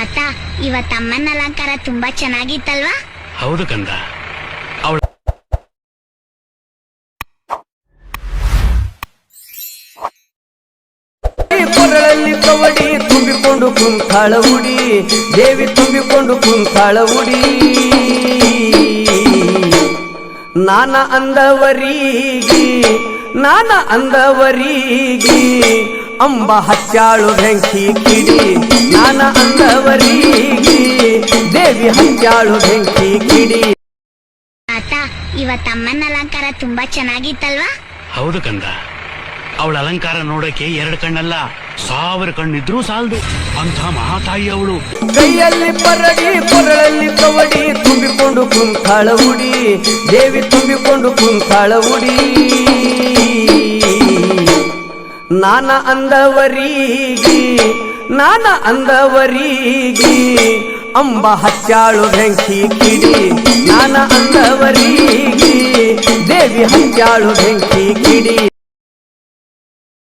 ಆತ ಇವತ್ತ ಅಮ್ಮನ ಅಲಂಕಾರ ತುಂಬಾ ಚೆನ್ನಾಗಿತ್ತಲ್ವಾ? ಹೌದು ಕಂದ. ಕೊರಳಲ್ಲಿ ಕವಡಿ ತುಂಬಿಕೊಂಡು ಕುಂತಾಳ ಉಡಿ ದೇವಿ ತುಂಬಿಕೊಂಡು ಕುಂತಾಳ ಉಡಿ ನಾನ ಅಂದವರಿಗಿ ನಾನ ಅಂದವರಿಗಿ ಅಂಬ ಹಚ್ಚಾಳು ಬೆಂಕಿ ಕಿಡಿ. ನಾನ ಅಂದವರಿಗಿ ದೇವಿ ಹಚ್ಚಾಳು ಬೆಂಕಿ ಕಿಡಿ. ಆತ ಇವತ್ತಮ್ಮನ ಅಲಂಕಾರ ತುಂಬಾ ಚೆನ್ನಾಗಿತ್ತಲ್ವಾ? ಹೌದು ಕಂದ. ಅವಳ ಅಲಂಕಾರ ನೋಡಕ್ಕೆ ಎರಡು ಕಣ್ಣಲ್ಲ, ಸಾವಿರ ಕಣ್ಣಿದ್ರೂ ಸಾಲದು. ಅಂಥ ಮಹಾತಾಯಿ ಅವಳು. ಕೈಯಲ್ಲಿ ಪರಡಿ, ಪೊರಳಲ್ಲಿ ಕವಡಿ, ತುಂಬಿಕೊಂಡು ಕುಂತಾಳ ಉಡಿ, ದೇವಿ ತುಂಬಿಕೊಂಡು ಕುಂತಾಳ ಉಡಿ. ನಾನ ಅಂದವರಿಗಿ ನಾನ ಅಂದವರಿಗಿ, ಅಂಬ ಹಚ್ಚಾಳು ಬೆಂಕಿ ಕಿಡಿ. ನಾನ ಅಂದವರಿಗಿ, ದೇವಿ ಹಚ್ಚಾಳು ಬೆಂಕಿ ಕಿಡಿ.